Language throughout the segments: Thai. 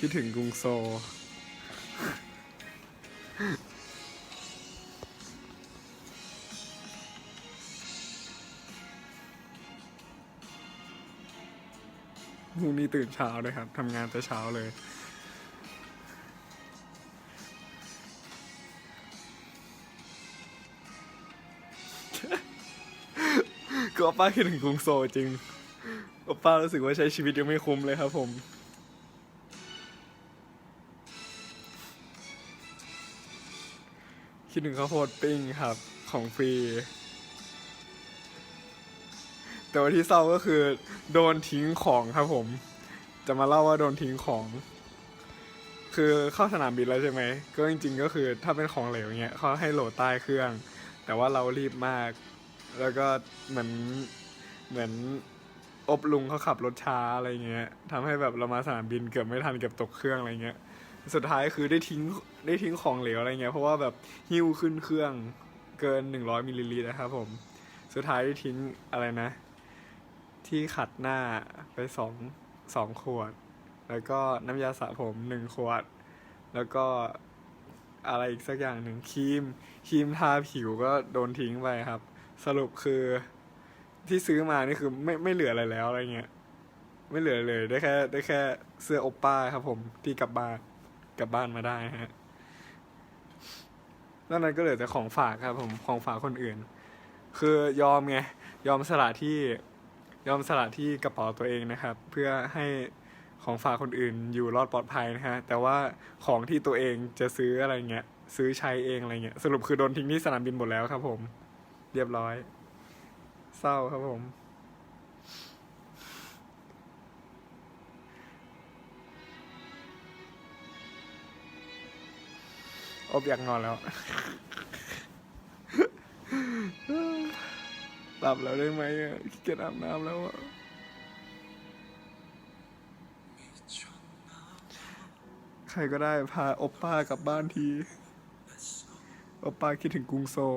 คิดถึงกรุงโซลพรุ่งนี้ตื่นเช้าเลยครับทำงานแต่เช้าเลย ก็ป้าคิดถึงกรุงโซลจริง ป้ารู้สึกว่าใช้ชีวิตยังไม่คุ้มเลยครับผม คิดถึงข้าวโพดปิ้งครับ ของฟรี แต่ว่าที่เศร้าก็คือ โดนทิ้งของครับผม จะมาเล่าว่าโดนทิ้งของ คือเข้าสนามบินแล้วใช่ไหม ก็จริง ๆ ก็คือถ้าเป็นของเหลวเงี้ยเขาให้โหลดใต้เครื่อง แต่ว่าเรารีบมาก แล้วก็เหมือนเหมือนอบลุงเขาขับรถช้าอะไรเงี้ยทำให้แบบเรามาสนามบินเกือบไม่ทันเกือบตกเครื่องอะไรเงี้ย สุดท้ายคือได้ทิ้งได้ทิ้งของเหลวอะไรเงี้ยเพราะว่าแบบหิ้วขึ้นเครื่องเกิน 100มิลลิลิตรนะครับผม สุดท้ายได้ทิ้งอะไรนะ ที่ขัดหน้าไปสองสองขวด แล้วก็น้ำยาสระผมหนึ่งขวด แล้วก็อะไรอีกสักอย่างหนึ่งครีมครีมทาผิวก็โดนทิ้งไปครับ สรุปคือที่ซื้อมานี่คือไม่ไม่เหลืออะไรแล้วอะไรเงี้ย ไม่เหลือเลยได้แค่ได้แค่เสื้อโอปป้าครับผมที่กลับบ้าน กลับบ้านมาได้ฮะนอกนั้นก็เหลือแต่ของฝากครับ ผมของฝากคนอื่น คือยอมไงยอมสละที่ยอมสละที่กระเป๋าตัวเองนะครับ เพื่อให้ของฝากคนอื่นอยู่รอดปลอดภัยนะฮะ แต่ว่าของที่ตัวเองจะซื้ออะไรเงี้ย ซื้อใช้เองอะไรเงี้ย สรุปคือโดนทิ้งที่สนามบินหมดแล้วครับผม เรียบร้อย เศร้าครับผม อบอยากนอนแล้วหลับแล้วได้ไหมอะขี้เกียจอาบน้ำแล้วอะใครก็ได้พาอปป้ากลับบ้านทีอปป้าคิดถึงกรุงโซล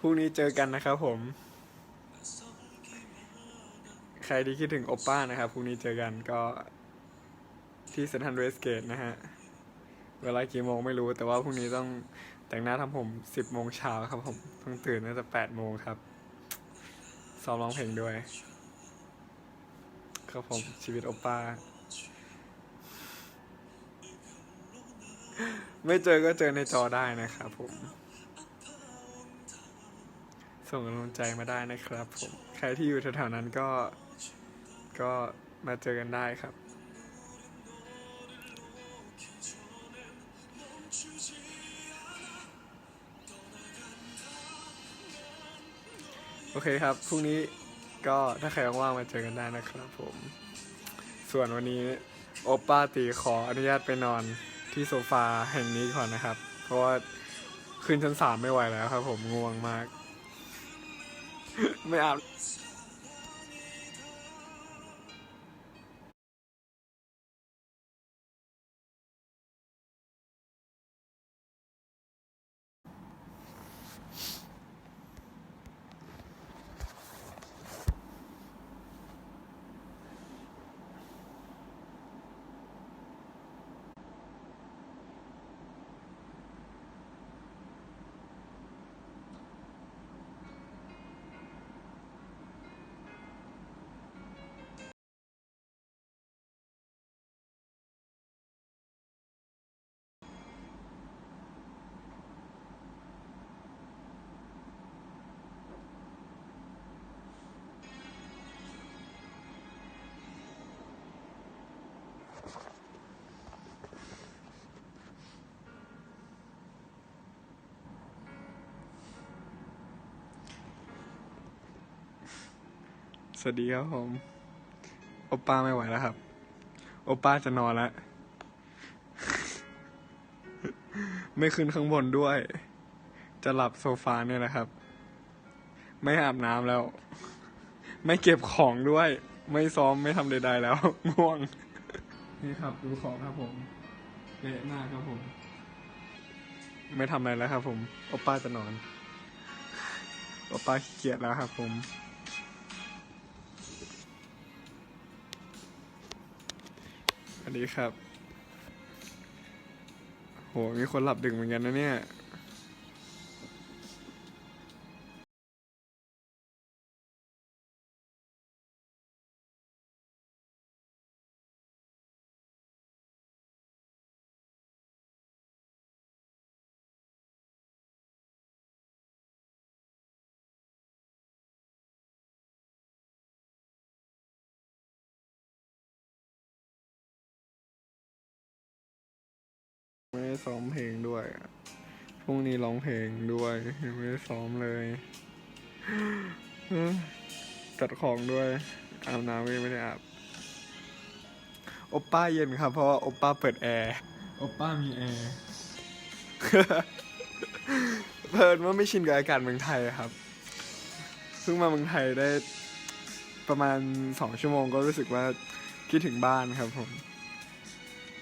พรุ่งนี้เจอกันนะครับผม ใครที่คิดถึงโอปป้านะครับพรุ่งนี้เจอกันก็ที่เซนทันเวสเกตนะฮะ เวลากี่โมงไม่รู้แต่ว่าพรุ่งนี้ต้องแต่งหน้าทำผมสิบโมงเช้าครับผม ต้องตื่นตั้งแต่แปดโมงครับ ซ้อมร้องเพลงด้วย ครับผมชีวิตโอปป้า ไม่เจอก็เจอในจอได้นะครับผม ส่งกำลังใจมาได้นะครับผม ใครที่อยู่แถวๆนั้นก็ ก็มาเจอกันได้ครับโอเคครับ พรุ่งนี้ก็ถ้าใครว่างๆมาเจอกันได้นะครับผม ส่วนวันนี้โอปป้าตีขออนุญาตไปนอนที่โซฟาแห่งนี้ก่อนนะครับ เพราะว่าขึ้นชั้นสามไม่ไหวแล้วครับผมง่วงมาก ไม่อาบ สวัสดีครับผม โอปป้าไม่ไหวแล้วครับ โอปป้าจะนอนแล้ว ไม่ขึ้นข้างบนด้วย จะหลับโซฟาเนี่ยนะครับ ไม่อาบน้ำแล้ว ไม่เก็บของด้วย ไม่ซ้อมไม่ทำใดๆแล้ว ง่วง นี่ครับดูของครับผม เละมากครับผม ไม่ทำอะไรแล้วครับผม โอปป้าจะนอนโออป้าขี้เกียจแล้วครับผม สวัสดีครับ โห มีคนหลับดึกเหมือนกันนะเนี่ย ซ้อมเพลงด้วยอะพรุ่งนี้ร้องเพลงด้วยยังไม่ได้ซ้อมเลยเอ้อจัดของด้วยอาบน้ำก็ยังไม่ได้อาบโอปป้าเย็นครับ เพราะว่าโอปป้าเปิดแอร์โอปป้ามีแอร์เพลินว่าไม่ชินกับอากาศเมืองไทยอะครับเพิ่งมาเมืองไทยได้ประมาณสองชั่วโมงก็รู้สึกว่าคิดถึงบ้านครับผม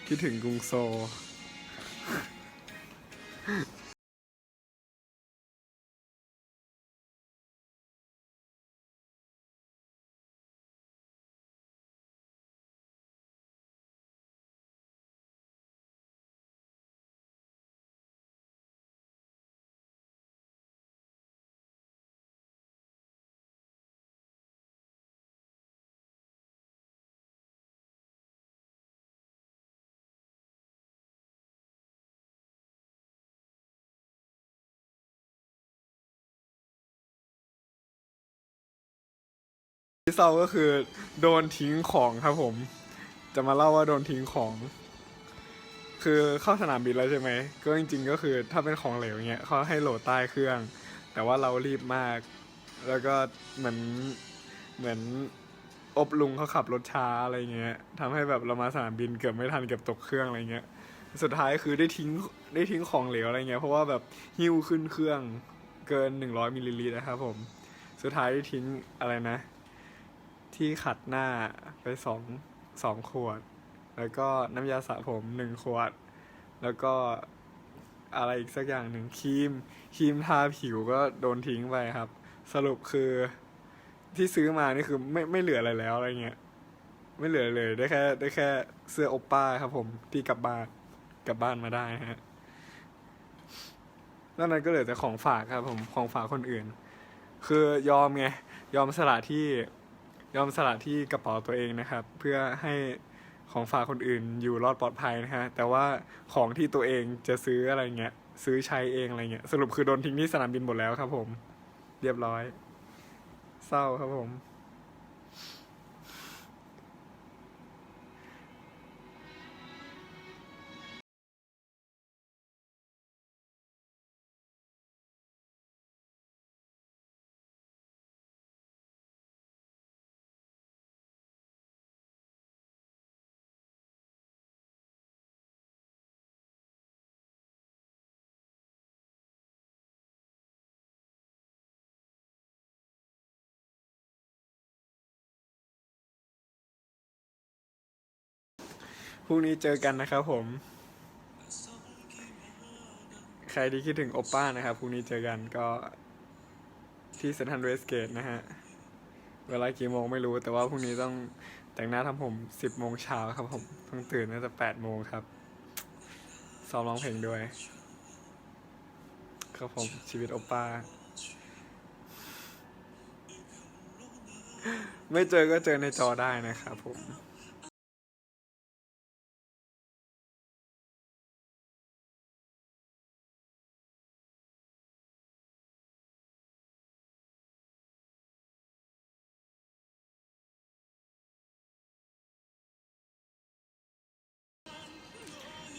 คิดถึงกรุงโซ you ที่เศร้าก็คือโดนทิ้งของครับผม จะมาเล่าว่าโดนทิ้งของ คือเข้าสนามบินแล้วใช่ไหมก็จริง ๆ ก็คือถ้าเป็นของเหลวเงี้ยเขาให้โหลดใต้เครื่อง แต่ว่าเรารีบมาก แล้วก็เหมือนเหมือนอบลุงเขาขับรถช้าอะไรเงี้ยทำให้แบบเรามาสนามบินเกือบไม่ทันเกือบตกเครื่องอะไรเงี้ย สุดท้ายคือได้ทิ้งได้ทิ้งของเหลวอะไรเงี้ยเพราะว่าแบบหิ้วขึ้นเครื่องเกิน100มิลลิลิตรนะครับผม สุดท้ายได้ทิ้งอะไรนะ ที่ขัดหน้าไปสองสองขวด แล้วก็น้ำยาสระผมหนึ่งขวด แล้วก็อะไรอีกสักอย่างหนึ่งครีมครีมทาผิวก็โดนทิ้งไปครับ สรุปคือที่ซื้อมานี่คือไม่ไม่เหลืออะไรแล้วอะไรเงี้ย ไม่เหลือเลยได้แค่ได้แค่เสื้อโอปป้าครับผมที่กลับบ้านกลับบ้านมาได้ฮะนอกนั้นก็เหลือแต่ของฝากครับผมของฝากคนอื่น คือยอมไงยอมสละที่ ยอมสละที่กระเป๋าตัวเองนะครับ เพื่อให้ของฝากคนอื่นอยู่รอดปลอดภัยนะฮะแต่ว่าของที่ตัวเองจะซื้ออะไรเงี้ยซื้อใช้เองอะไรเงี้ยสรุปคือโดนทิ้งที่สนามบินหมดแล้วครับผม เรียบร้อย เศร้าครับผม พรุ่งนี้เจอกันนะครับผม ใครที่คิดถึงโอป้านะครับพรุ่งนี้เจอกันก็ที่เซนทรัลเวสเกตนะฮะ เวลากี่โมงไม่รู้แต่ว่าพรุ่งนี้ต้องแต่งหน้าทำผมสิบโมงเช้าครับผมต้องตื่นน่าจะแปดโมงครับ ซ้อมร้องเพลงด้วย ครับผมชีวิตโอป้า ไม่เจอก็เจอในจอได้นะครับผม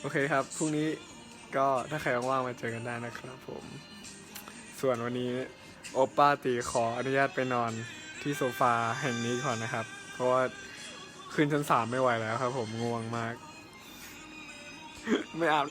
โอเคครับ พรุ่งนี้ก็ถ้าใครว่างๆมาเจอกันได้นะครับผม ส่วนวันนี้โอปป้าตีขออนุญาตไปนอนที่โซฟาแห่งนี้ก่อนนะครับ เพราะว่าขึ้นชั้นสามไม่ไหวแล้วครับผมง่วงมาก ไม่อาบ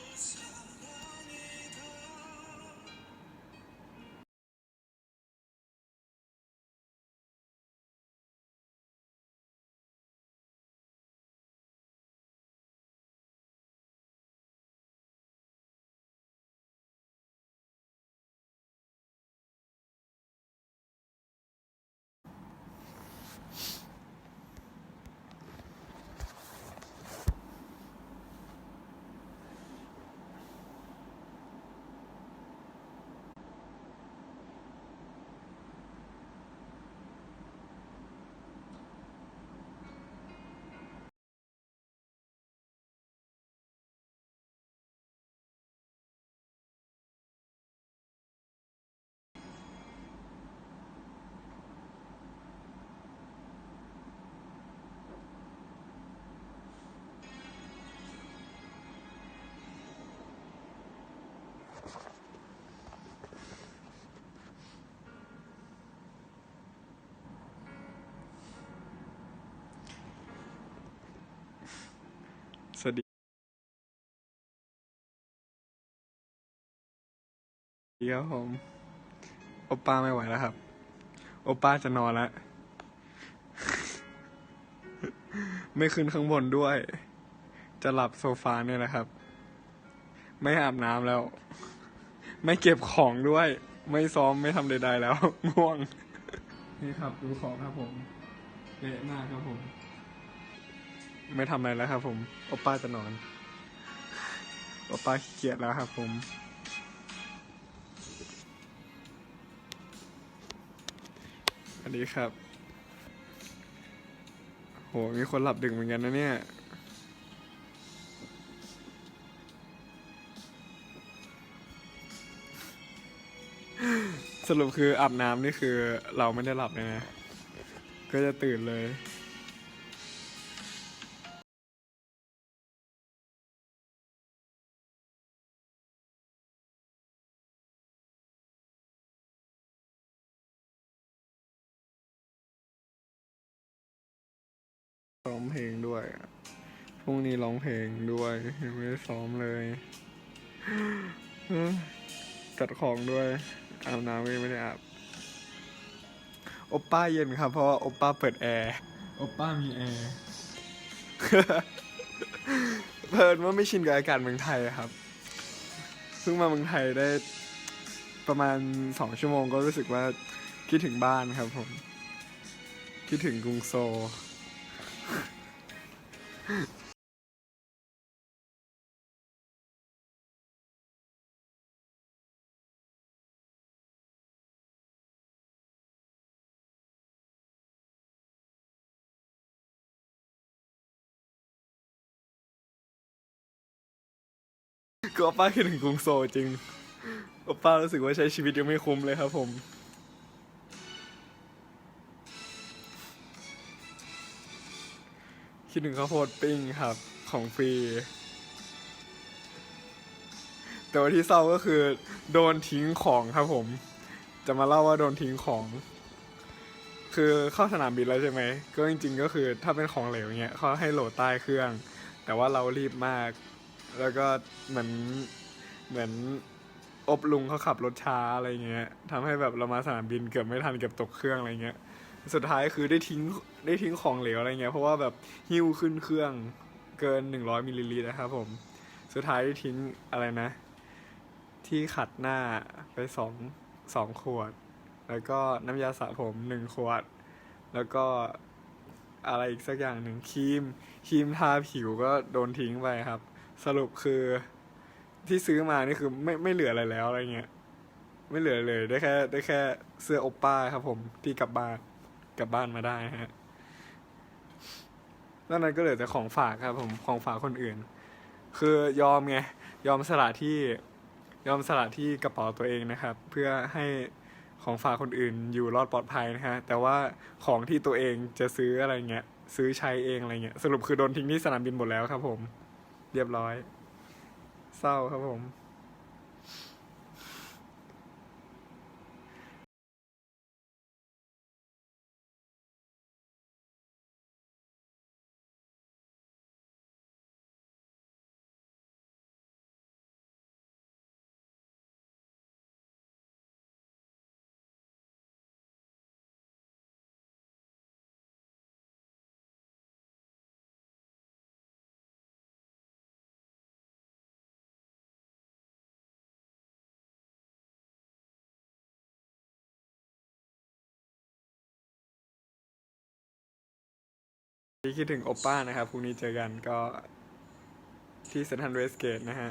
ดี๋ยวผมโอป้าไม่ไหวแล้วครับ โอป้าจะนอนแล้ว ไม่ขึ้นข้างบนด้วย จะหลับโซฟาเนี่ยแหละครับ ไม่อาบน้ำแล้ว ไม่เก็บของด้วย ไม่ซ้อมไม่ทำใดๆแล้ว ง่วง นี่ครับดูของครับผมเละมากครับผม ไม่ทำอะไรแล้วครับผม โอป้าจะนอน โอป้าขี้เกียจแล้วครับผม สวัสดีครับ โห มีคนหลับดึกเหมือนกันนะเนี่ย สรุปคืออาบน้ำนี่คือเราไม่ได้หลับเลยนะ ก็จะตื่นเลย ด้วยอะพรุ่งนี้ร้องเพลงด้วยยังไม่ได้ซ้อมเลยเอ้อจัดของด้วยอาบน้ำก็ยังไม่ได้อาบโอปป้าเย็นครับ เพราะว่าโอปป้าเปิดแอร์โอปป้ามีแอร์เพลินว่าไม่ชินกับอากาศเมืองไทยอะครับเพิ่งมาเมืองไทยได้ประมาณสองชั่วโมงก็รู้สึกว่าคิดถึงบ้านครับผม คิดถึงกรุงโซ ก็โอป้าคิดถึงกรุงโซลจริงโอป้ารู้สึกว่าใช้ชีวิตยังไม่คุ้มเลยครับผม คิดถึงข้าวโพดปิ้งครับ ของฟรี แต่ว่าที่เศร้าก็คือ โดนทิ้งของครับผม จะมาเล่าว่าโดนทิ้งของ คือเข้าสนามบินแล้วใช่ไหม ก็จริง ๆ ก็คือถ้าเป็นของเหลวเงี้ยเขาให้โหลดใต้เครื่อง แต่ว่าเรารีบมาก แล้วก็เหมือนเหมือนอบลุงเขาขับรถช้าอะไรเงี้ยทำให้แบบเรามาสนามบินเกือบไม่ทันเกือบตกเครื่องอะไรเงี้ย สุดท้ายคือได้ทิ้งได้ทิ้งของเหลวอะไรเงี้ยเพราะว่าแบบหิ้วขึ้นเครื่องเกินหนึ่งร้อยมิลลิลิตรนะครับผม สุดท้ายได้ทิ้งอะไรนะ ที่ขัดหน้าไปสองสองขวด แล้วก็น้ำยาสระผมหนึ่งขวด แล้วก็อะไรอีกสักอย่างหนึ่งครีมครีมทาผิวก็โดนทิ้งไปครับ สรุปคือที่ซื้อมานี่คือไม่ไม่เหลืออะไรแล้วอะไรเงี้ย ไม่เหลือเลยได้แค่ ได้แค่เสื้อโอปป้าครับ ผมที่กลับบ้านกลับบ้านมาได้ฮะแล้วนั้นก็เหลือแต่ของฝากครับ ผมของฝากคนอื่น คือยอมไงยอมสละที่ยอมสละที่กระเป๋าตัวเองนะครับ เพื่อให้ของฝากคนอื่นอยู่รอดปลอดภัยนะฮะ แต่ว่าของที่ตัวเองจะซื้ออะไรเงี้ยซื้อใช้เองอะไรเงี้ยสรุปคือโดนทิ้งที่สนามบินหมดแล้วครับผม เรียบร้อย เศร้าครับผม คิดถึงโอป้านะครับพรุ่งนี้เจอกันก็ที่เซนทรัลเวสเกตนะฮะ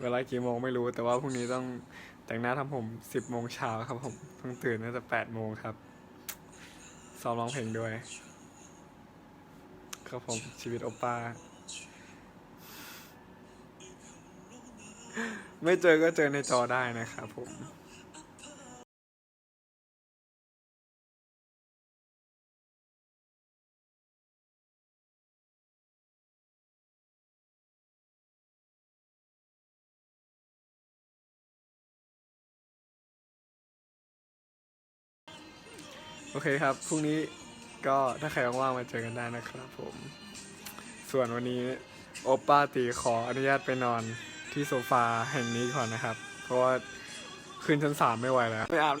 เวลากี่โมงไม่รู้ แต่ว่าพรุ่งนี้ต้องแต่งหน้าทำผมสิบโมงเช้าครับผมต้องตื่นตั้งแต่แปดโมงครับ ซ้อมร้องเพลงด้วย ครับผมชีวิตโอป้า ไม่เจอก็เจอในจอได้นะครับผม โอเคครับ พรุ่งนี้ก็ถ้าใครว่างๆมาเจอกันได้นะครับผม ส่วนวันนี้โอป้าตีขออนุญาตไปนอนที่โซฟาแห่งนี้ก่อนนะครับ เพราะว่าขึ้นชั้นสามไม่ไหวแล้วไปอาบ